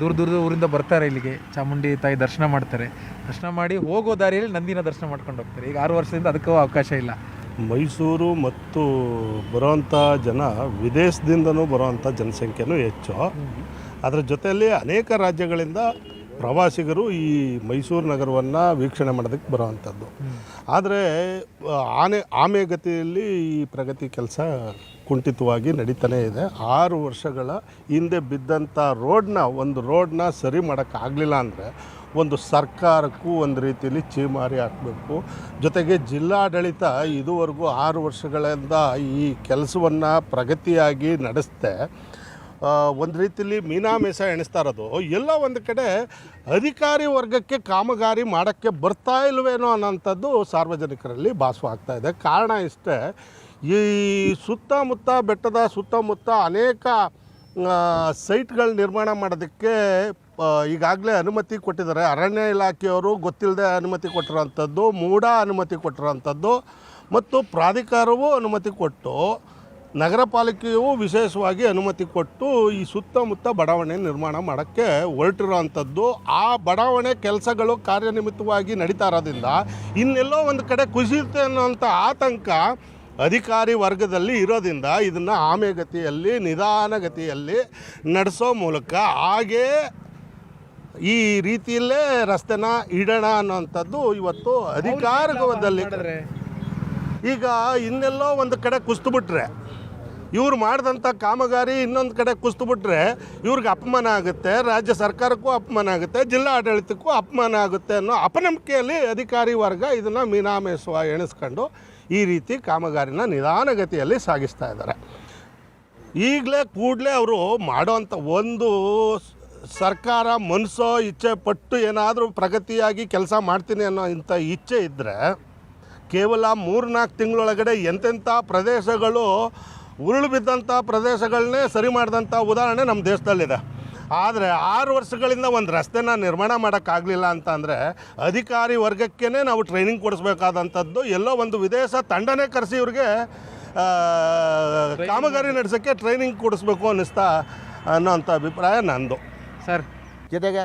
ದೂರ ದೂರದ ಊರಿಂದ ಬರ್ತಾರೆ ಇಲ್ಲಿಗೆ. ಚಾಮುಂಡಿ ತಾಯಿ ದರ್ಶನ ಮಾಡ್ತಾರೆ. ದರ್ಶನ ಮಾಡಿ ಹೋಗೋ ದಾರಿಯಲ್ಲಿ ನಂದಿನ ದರ್ಶನ ಮಾಡ್ಕೊಂಡು ಹೋಗ್ತಾರೆ. ಈಗ ಆರು ವರ್ಷದಿಂದ ಅದಕ್ಕೂ ಅವಕಾಶ ಇಲ್ಲ. ಮೈಸೂರು ಮತ್ತು ಬರುವಂಥ ಜನ ವಿದೇಶದಿಂದನೂ ಬರುವಂಥ ಜನಸಂಖ್ಯೆನೂ ಹೆಚ್ಚು. ಅದರ ಜೊತೆಯಲ್ಲಿ ಅನೇಕ ರಾಜ್ಯಗಳಿಂದ ಪ್ರವಾಸಿಗರು ಈ ಮೈಸೂರು ನಗರವನ್ನು ವೀಕ್ಷಣೆ ಮಾಡೋದಕ್ಕೆ ಬರುವಂಥದ್ದು. ಆದರೆ ಆನೆ ಆಮೆಗತಿಯಲ್ಲಿ ಈ ಪ್ರಗತಿ ಕೆಲಸ ಕುಂಠಿತವಾಗಿ ನಡೀತಾನೇ ಇದೆ. ಆರು ವರ್ಷಗಳ ಹಿಂದೆ ಬಿದ್ದಂಥ ರೋಡ್ನ, ಒಂದು ರೋಡ್ನ ಸರಿ ಮಾಡೋಕ್ಕಾಗಲಿಲ್ಲ ಅಂದರೆ ಒಂದು ಸರ್ಕಾರಕ್ಕೂ ಒಂದು ರೀತಿಯಲ್ಲಿ ಚೀಮಾರಿ ಹಾಕಬೇಕು. ಜೊತೆಗೆ ಜಿಲ್ಲಾಡಳಿತ ಇದುವರೆಗೂ ಆರು ವರ್ಷಗಳಿಂದ ಈ ಕೆಲಸವನ್ನು ಪ್ರಗತಿಯಾಗಿ ನಡೆಸ್ತೆ ಒಂದು ರೀತಿಯಲ್ಲಿ ಮೀನಾ ಮೇಸ ಎಣಿಸ್ತಾ ಇರೋದು. ಎಲ್ಲ ಒಂದು ಕಡೆ ಅಧಿಕಾರಿ ವರ್ಗಕ್ಕೆ ಕಾಮಗಾರಿ ಮಾಡೋಕ್ಕೆ ಬರ್ತಾ ಇಲ್ವೇನೋ ಅನ್ನೋಂಥದ್ದು ಸಾರ್ವಜನಿಕರಲ್ಲಿ ಭಾಸವಾಗ್ತಾ ಇದೆ. ಕಾರಣ ಇಷ್ಟೇ, ಈ ಸುತ್ತಮುತ್ತ ಬೆಟ್ಟದ ಸುತ್ತಮುತ್ತ ಅನೇಕ ಸೈಟ್ಗಳು ನಿರ್ಮಾಣ ಮಾಡೋದಕ್ಕೆ ಈಗಾಗಲೇ ಅನುಮತಿ ಕೊಟ್ಟಿದ್ದಾರೆ. ಅರಣ್ಯ ಇಲಾಖೆಯವರು ಗೊತ್ತಿಲ್ಲದೆ ಅನುಮತಿ ಕೊಟ್ಟಿರೋಂಥದ್ದು, ಮೂಡ ಅನುಮತಿ ಕೊಟ್ಟಿರೋಂಥದ್ದು, ಮತ್ತು ಪ್ರಾಧಿಕಾರವೂ ಅನುಮತಿ ಕೊಟ್ಟು ನಗರ ಪಾಲಿಕೆಯು ವಿಶೇಷವಾಗಿ ಅನುಮತಿ ಕೊಟ್ಟು ಈ ಸುತ್ತಮುತ್ತ ಬಡಾವಣೆ ನಿರ್ಮಾಣ ಮಾಡೋಕ್ಕೆ ಹೊರಟಿರೋವಂಥದ್ದು ಆ ಬಡಾವಣೆ ಕೆಲಸಗಳು ಕಾರ್ಯನಿಮಿತ್ತವಾಗಿ ನಡೀತಾ ಇರೋದ್ರಿಂದ ಇನ್ನೆಲ್ಲೋ ಒಂದು ಕಡೆ ಕುಸಿಯುತ್ತೆ ಅನ್ನೋಂಥ ಆತಂಕ ಅಧಿಕಾರಿ ವರ್ಗದಲ್ಲಿ ಇರೋದ್ರಿಂದ ಇದನ್ನು ಆಮೆಗತಿಯಲ್ಲಿ ನಿಧಾನಗತಿಯಲ್ಲಿ ನಡೆಸೋ ಮೂಲಕ ಹಾಗೇ ಈ ರೀತಿಯಲ್ಲೇ ರಸ್ತೆನ ಇಡೋಣ ಅನ್ನೋಂಥದ್ದು ಇವತ್ತು ಅಧಿಕಾರದಲ್ಲಿ ಈಗ ಇನ್ನೆಲ್ಲೋ ಒಂದು ಕಡೆ ಕುಸ್ದುಬಿಟ್ರೆ ಇವ್ರು ಮಾಡಿದಂಥ ಕಾಮಗಾರಿ ಇನ್ನೊಂದು ಕಡೆ ಕುಸ್ದುಬಿಟ್ರೆ ಇವ್ರಿಗೆ ಅಪಮಾನ ಆಗುತ್ತೆ, ರಾಜ್ಯ ಸರ್ಕಾರಕ್ಕೂ ಅಪಮಾನ ಆಗುತ್ತೆ ಜಿಲ್ಲಾ ಆಡಳಿತಕ್ಕೂ ಅಪಮಾನ ಆಗುತ್ತೆ ಅನ್ನೋ ಅಪನಂಬಿಕೆಯಲ್ಲಿ ಅಧಿಕಾರಿ ವರ್ಗ ಇದನ್ನು ಮೀನಾಮೇಸುವ ಎಣಿಸ್ಕೊಂಡು ಈ ರೀತಿ ಕಾಮಗಾರಿನ ನಿಧಾನಗತಿಯಲ್ಲಿ ಸಾಗಿಸ್ತಾ ಇದ್ದಾರೆ. ಈಗಲೇ ಕೂಡಲೇ ಅವರು ಮಾಡೋವಂಥ ಒಂದು ಸರ್ಕಾರ ಮನಸ್ಸೋ ಇಚ್ಛೆ ಪಟ್ಟು ಏನಾದರೂ ಪ್ರಗತಿಯಾಗಿ ಕೆಲಸ ಮಾಡ್ತೀನಿ ಅನ್ನೋ ಇಂಥ ಇಚ್ಛೆ ಇದ್ದರೆ ಕೇವಲ ಮೂರ್ನಾಲ್ಕು ತಿಂಗಳೊಳಗಡೆ ಎಂತೆಂಥ ಪ್ರದೇಶಗಳು ಉರುಳು ಬಿದ್ದಂಥ ಪ್ರದೇಶಗಳನ್ನೇ ಸರಿ ಮಾಡಿದಂಥ ಉದಾಹರಣೆ ನಮ್ಮ ದೇಶದಲ್ಲಿದೆ. ಆದರೆ ಆರು ವರ್ಷಗಳಿಂದ ಒಂದು ರಸ್ತೆನ ನಿರ್ಮಾಣ ಮಾಡೋಕ್ಕಾಗಲಿಲ್ಲ ಅಂತ ಅಂದರೆ ಅಧಿಕಾರಿ ವರ್ಗಕ್ಕೇ ನಾವು ಟ್ರೈನಿಂಗ್ ಕೊಡಿಸ್ಬೇಕಾದಂಥದ್ದು ಎಲ್ಲೋ ಒಂದು ವಿದೇಶ ತಂಡನೇ ಕರೆಸಿ ಇವ್ರಿಗೆ ಆ, ಕಾಮಗಾರಿ ನಡೆಸೋಕ್ಕೆ ಟ್ರೈನಿಂಗ್ ಕೊಡಿಸ್ಬೇಕು ಅನ್ನಿಸ್ತಾ ಅನ್ನೋಂಥ ಅಭಿಪ್ರಾಯ ನಂದು. ಸರ್. ಜೊತೆಗೆ